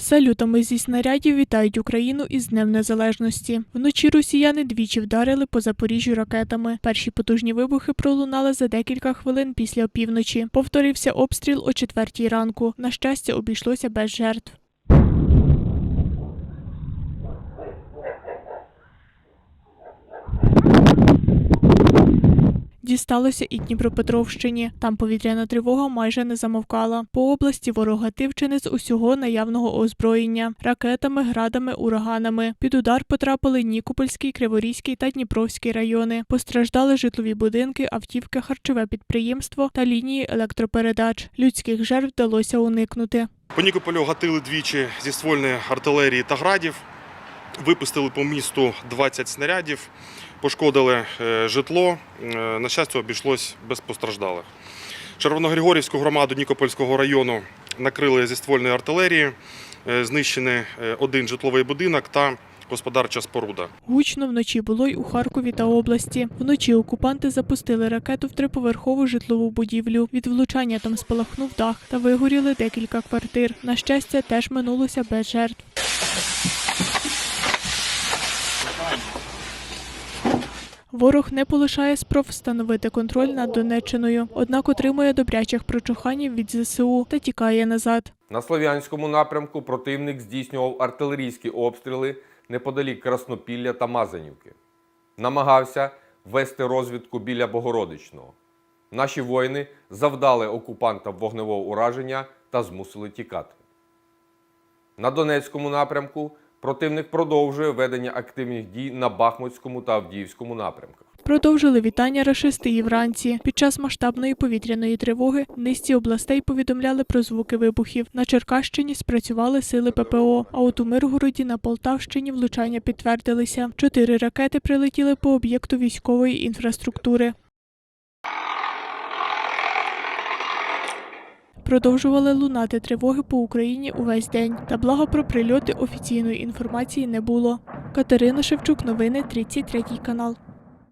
Салютами зі снарядів вітають Україну із Днем Незалежності. Вночі росіяни двічі вдарили по Запоріжжю ракетами. Перші потужні вибухи пролунали за декілька хвилин після опівночі. Повторився обстріл о четвертій ранку. На щастя, обійшлося без жертв. Дісталося і Дніпропетровщині. Там повітряна тривога майже не замовкала. По області ворог гатив чи не з усього наявного озброєння ракетами, градами, ураганами. Під удар потрапили Нікопольський, Криворізький та Дніпровський райони. Постраждали житлові будинки, автівки, харчове підприємство та лінії електропередач. Людських жертв вдалося уникнути. По Нікополю гатили двічі зі ствольної артилерії та градів. Випустили по місту 20 снарядів, пошкодили е, житло. Е, На щастя, обійшлось без постраждалих. Червоногригорівську громаду Нікопольського району накрили зі ствольної артилерії, Е, знищений один житловий будинок та господарча споруда. Гучно вночі було й у Харкові та області. Вночі окупанти запустили ракету в триповерхову житлову будівлю. Від влучання там спалахнув дах та вигоріли декілька квартир. На щастя, теж минулося без жертв. Ворог не полишає спроб встановити контроль над Донеччиною, однак отримує добрячих прочуханів від ЗСУ та тікає назад. На Слов'янському напрямку противник здійснював артилерійські обстріли неподалік Краснопілля та Мазанівки. Намагався вести розвідку біля Богородичного. Наші воїни завдали окупантам вогневого ураження та змусили тікати. На Донецькому напрямку противник продовжує ведення активних дій на Бахмутському та Авдіївському напрямках. Продовжили вітання рашисти і вранці. Під час масштабної повітряної тривоги низці областей повідомляли про звуки вибухів. На Черкащині спрацювали сили ППО. А от у Миргороді на Полтавщині влучання підтвердилися. Чотири ракети прилетіли по об'єкту військової інфраструктури. Продовжували лунати тривоги по Україні увесь день. Та благо про прильоти офіційної інформації не було. Катерина Шевчук, новини 33 канал.